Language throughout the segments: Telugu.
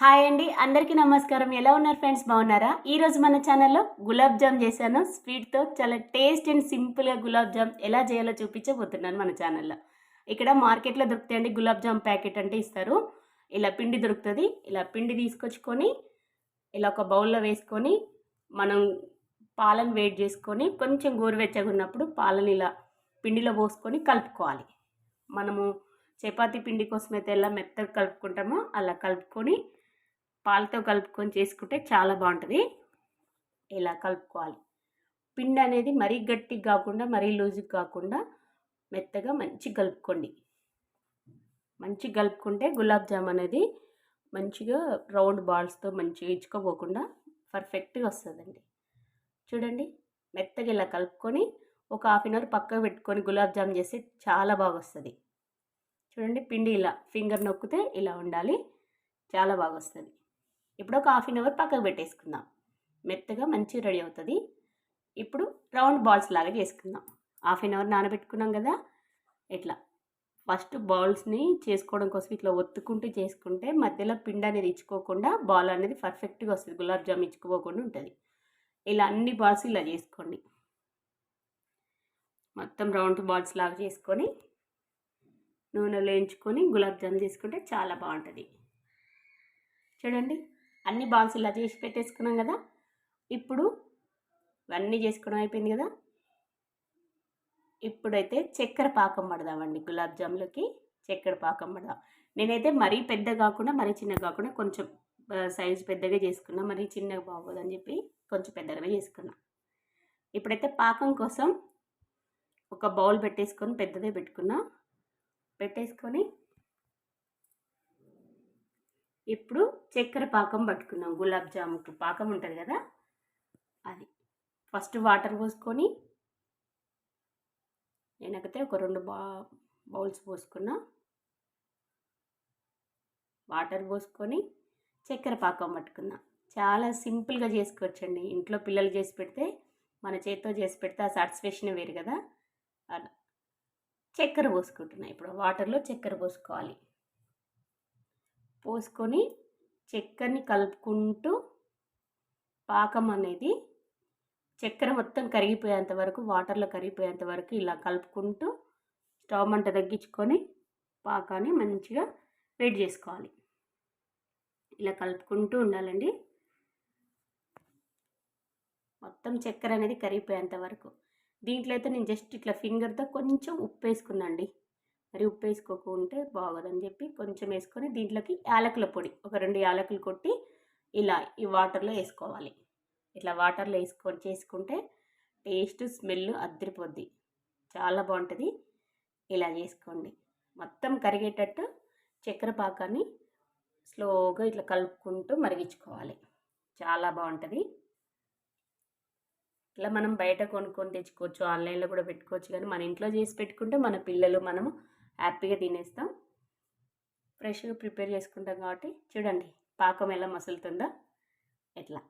హాయ్ అండి అందరికీ నమస్కారం. ఎలా ఉన్నారు ఫ్రెండ్స్? బాగున్నారా? ఈరోజు మన ఛానల్లో గులాబ్ జామ్ చేశాను. స్వీట్తో చాలా టేస్ట్ అండ్ సింపుల్గా గులాబ్ జామ్ ఎలా చేయాలో చూపించబోతున్నాను మన ఛానల్లో. ఇక్కడ మార్కెట్లో దొరుకుతాయండి గులాబ్ జామ్ ప్యాకెట్ అంటే ఇస్తారు. ఇలా పిండి దొరుకుతుంది. ఇలా పిండి తీసుకొచ్చుకొని ఇలా ఒక బౌల్లో వేసుకొని మనం పాలను వేడి చేసుకొని కొంచెం గోరువెచ్చగా ఉన్నప్పుడు పాలను ఇలా పిండిలో పోసుకొని కలుపుకోవాలి. మనము చపాతీ పిండి కోసం అయితే ఎలా మెత్తగా కలుపుకుంటామో అలా కలుపుకొని పాలతో కలుపుకొని చేసుకుంటే చాలా బాగుంటుంది. ఇలా కలుపుకోవాలి. పిండి అనేది మరీ గట్టిగా కాకుండా మరీ లూజుగా కాకుండా మెత్తగా మంచి కలుపుకోండి. మంచి కలుపుకుంటే గులాబ్ జామ్ అనేది మంచిగా రౌండ్ బాల్స్తో మంచిగా ఇచ్చుకోపోకుండా పర్ఫెక్ట్గా వస్తుందండి. చూడండి మెత్తగా ఇలా కలుపుకొని ఒక హాఫ్ అన్ అవర్ పక్కకు పెట్టుకొని గులాబ్ జామ్ చేస్తే చాలా బాగా వస్తుంది. చూడండి పిండి ఇలా ఫింగర్ నొక్కితే ఇలా ఉండాలి. చాలా బాగా వస్తుంది. ఇప్పుడు ఒక హాఫ్ అన్ అవర్ పక్కకు పెట్టేసుకుందాం. మెత్తగా మంచిగా రెడీ అవుతుంది. ఇప్పుడు రౌండ్ బాల్స్ లాగా చేసుకుందాం. హాఫ్ అన్ అవర్ నానబెట్టుకున్నాం కదా? ఇట్లా ఫస్ట్ బాల్స్ని చేసుకోవడం కోసం ఇట్లా ఒత్తుకుంటూ చేసుకుంటే మధ్యలో పిండి అనేది ఇచ్చుకోకుండా బాల్ అనేది పర్ఫెక్ట్గా వస్తుంది. గులాబ్ జామ్ ఇచ్చుకోకుండా ఉంటుంది. ఇలా అన్ని బాల్స్ ఇలా చేసుకోండి. మొత్తం రౌండ్ బాల్స్ లాగా చేసుకొని నూనెలో వేయించుకొని గులాబ్ జామ్ తీసుకుంటే చాలా బాగుంటుంది. చూడండి. అన్ని బాల్స్ ఇలా చేసి పెట్టేసుకున్నాం కదా. ఇప్పుడు ఇవన్నీ చేసుకోవడం అయిపోయింది కదా. ఇప్పుడైతే చక్కెర పాకం పడదామండి గులాబ్ జాములకి చక్కెర పాకం పడదాం. నేనైతే మరీ పెద్ద కాకుండా మరీ చిన్న కాకుండా కొంచెం సైజ్ పెద్దగా చేసుకున్నా మరీ చిన్నగా బాగోదని చెప్పి కొంచెం పెద్దగా చేసుకున్నా. ఇప్పుడైతే పాకం కోసం ఒక బౌల్ పెట్టేసుకొని పెద్దదే పెట్టుకున్నా. పెట్టేసుకొని ఇప్పుడు చక్కెర పాకం పట్టుకున్నాం. గులాబ్ జాముకు పాకం ఉంటుంది కదా? అది. ఫస్ట్ వాటర్ పోసుకొని నేనైతే ఒక రెండు బా బౌల్స్ పోసుకున్నా. వాటర్ పోసుకొని చక్కెర పాకం పట్టుకున్నా. చాలా సింపుల్గా చేసుకోవచ్చండి. ఇంట్లో పిల్లలు చేసి పెడితే మన చేతితో చేసి పెడితే ఆ సాటిస్ఫాక్షన్ వేరు కదా? అలా. చక్కెర పోసుకుంటున్నా ఇప్పుడు. వాటర్లో చక్కెర పోసుకోవాలి. పోసుకొని చక్కెరని కలుపుకుంటూ పాకం అనేది చక్కెర మొత్తం కరిగిపోయేంత వరకు వాటర్లో కరిగిపోయేంత వరకు ఇలా కలుపుకుంటూ స్టవ్ మంట తగ్గించుకొని పాకాన్ని మంచిగా వేడి చేసుకోవాలి. ఇలా కలుపుకుంటూ ఉండాలండి. మొత్తం చక్కెర అనేది కరిగిపోయేంత వరకు. దీంట్లో అయితే నేను జస్ట్ ఇట్లా ఫింగర్తో కొంచెం ఉప్పు వేసుకున్నాండి మరి ఉప్పు వేసుకోకుంటే బాగోదని చెప్పి కొంచెం వేసుకొని దీంట్లోకి యాలకుల పొడి ఒక రెండు యాలకులు కొట్టి ఇలా ఈ వాటర్లో వేసుకోవాలి. ఇట్లా వాటర్లో వేసుకొని చేసుకుంటే టేస్ట్ స్మెల్ అద్దరిపోద్ది. చాలా బాగుంటుంది. ఇలా చేసుకోండి. మొత్తం కరిగేటట్టు చక్కెర పాకాన్ని స్లోగా ఇట్లా కలుపుకుంటూ మరిగించుకోవాలి. చాలా బాగుంటుంది. ఇట్లా మనం బయట కొనుక్కొని తెచ్చుకోవచ్చు ఆన్లైన్లో కూడా పెట్టుకోవచ్చు. కానీ మన ఇంట్లో చేసి పెట్టుకుంటే మన పిల్లలు మనము హ్యాపీగా తినేస్తాం. ఫ్రెష్గా ప్రిపేర్ చేసుకుంటాం కాబట్టి చూడండి పాకం ఎలా మసులుతుందో ఎట్లా.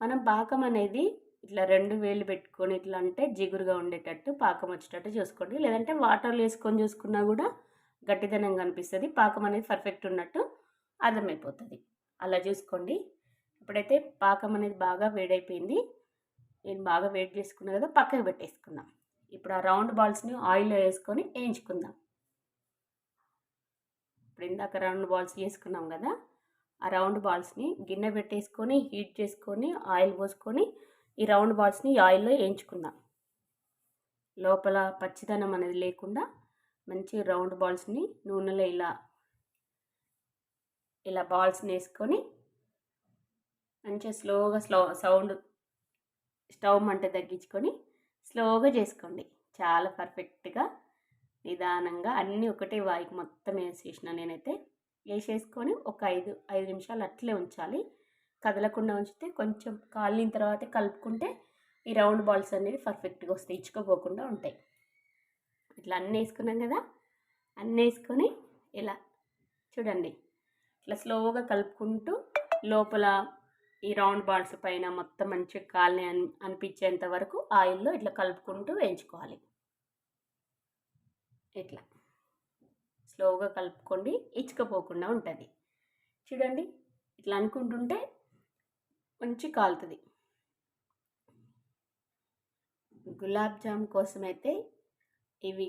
మనం పాకం అనేది ఇట్లా రెండు వేలు పెట్టుకొని ఇట్లా అంటే జిగురుగా ఉండేటట్టు పాకం వచ్చేటట్టు చూసుకోండి. లేదంటే వాటర్లో వేసుకొని చూసుకున్నా కూడా గట్టిదనం కనిపిస్తుంది. పాకం అనేది పర్ఫెక్ట్ ఉన్నట్టు అర్థమైపోతుంది. అలా చూసుకోండి. ఇప్పుడైతే పాకం అనేది బాగా వేడైపోయింది. నేను బాగా వేడి చేసుకున్నా కదా పక్కకు పెట్టేసుకుందాం. ఇప్పుడు ఆ రౌండ్ బాల్స్ని ఆయిల్లో వేసుకొని వేయించుకుందాం. ఇప్పుడు ఇందాక రౌండ్ బాల్స్ చేసుకున్నాం కదా ఆ రౌండ్ బాల్స్ని గిన్నె పెట్టేసుకొని హీట్ చేసుకొని ఆయిల్ పోసుకొని ఈ రౌండ్ బాల్స్ని ఆయిల్లో వేయించుకుందాం. లోపల పచ్చిదనం అనేది లేకుండా మంచి రౌండ్ బాల్స్ని నూనెలో ఇలా ఇలా బాల్స్ని వేసుకొని మంచిగా స్లోగా స్లో సౌండ్ స్టవ్ మంట తగ్గించుకొని స్లోగా చేసుకోండి. చాలా పర్ఫెక్ట్గా నిదానంగా అన్నీ ఒకటే వాయికి మొత్తం వేసేసిన నేనైతే. వేసేసుకొని ఒక ఐదు ఐదు నిమిషాలు అట్లే ఉంచాలి. కదలకుండా ఉంచితే కొంచెం కాలిన తర్వాత కలుపుకుంటే ఈ రౌండ్ బాల్స్ అనేవి పర్ఫెక్ట్గా వస్తాయి ఇచ్చుకోపోకుండా ఉంటాయి. ఇట్లా అన్నీ వేసుకున్నాం కదా అన్నీ వేసుకొని ఇలా చూడండి ఇట్లా స్లోగా కలుపుకుంటూ లోపల ఈ రౌండ్ బాల్స్ పైన మొత్తం మంచిగా కాలని అని అనిపించేంత వరకు ఆయిల్లో ఇట్లా కలుపుకుంటూ వేయించుకోవాలి. ఇట్లా స్లోగా కలుపుకోండి ఇచ్చుకపోకుండా ఉంటుంది. చూడండి ఇట్లా అనుకుంటుంటే మంచి కాలుతుంది. గులాబ్ జామ్ కోసం అయితే ఇవి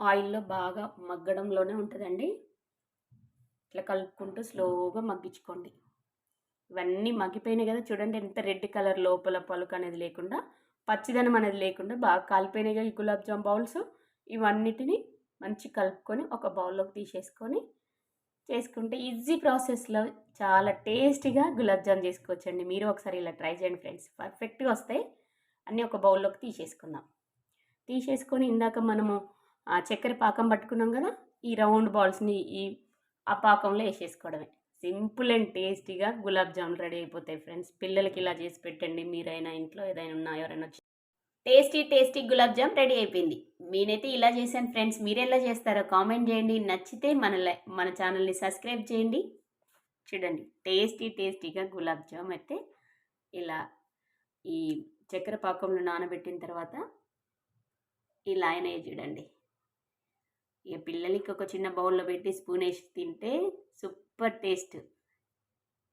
ఆయిల్లో బాగా మగ్గడంలోనే ఉంటుందండి. ఇట్లా కలుపుకుంటూ స్లోగా మగ్గించుకోండి. ఇవన్నీ మగ్గిపోయినాయి కదా చూడండి ఎంత రెడ్ కలర్ లోపల పలుకు అనేది లేకుండా పచ్చిదనం అనేది లేకుండా బాగా కాలిపోయినాయి కదా ఈ గులాబ్ జామ్ బౌల్స్. ఇవన్నిటిని మంచి కలుపుకొని ఒక బౌల్లోకి తీసేసుకొని చేసుకుంటే ఈజీ ప్రాసెస్లో చాలా టేస్టీగా గులాబ్ జామ్ చేసుకోవచ్చండి. మీరు ఒకసారి ఇలా ట్రై చేయండి ఫ్రెండ్స్. పర్ఫెక్ట్గా వస్తాయి. అన్నీ ఒక బౌల్లోకి తీసేసుకుందాం. తీసేసుకొని ఇందాక మనము ఆ చక్కెర పాకం పట్టుకున్నాం కదా ఈ రౌండ్ బాల్స్ని ఈ ఆ పాకంలో వేసేసుకోవడమే. సింపుల్ అండ్ టేస్టీగా గులాబ్ జామున్ రెడీ అయిపోతాయి ఫ్రెండ్స్. పిల్లలకి ఇలా చేసి పెట్టండి. మీరైనా ఇంట్లో ఏదైనా ఉన్నా ఎవరైనా వచ్చి tasty tasty gulab jam ready అయిపోయింది. నేనైతే ఇలా చేశాను ఫ్రెండ్స్. మీరు ఎలా చేస్తారో కామెంట్ చేయండి. నచ్చితే మన లై- మన ఛానల్ని సబ్స్క్రైబ్ చేయండి. చూడండి టేస్టీ టేస్టీగా గులాబ్ జామ్ అయితే ఇలా ఈ చక్కెర పాకంలో నానబెట్టిన తర్వాత ఇలా ఆయన చూడండి. ఇక పిల్లలకి ఒక చిన్న బౌల్లో పెట్టి స్పూన్ వేసి తింటే సూపర్ టేస్ట్.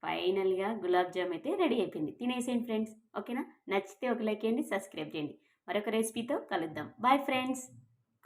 ఫైనల్గా గులాబ్ జామ్ అయితే రెడీ అయిపోయింది. తినేసేయండి ఫ్రెండ్స్. ఓకేనా? నచ్చితే ఒక లైక్ చేయండి సబ్స్క్రైబ్ చేయండి. మరొక రెసిపీతో కలుద్దాం. Bye friends.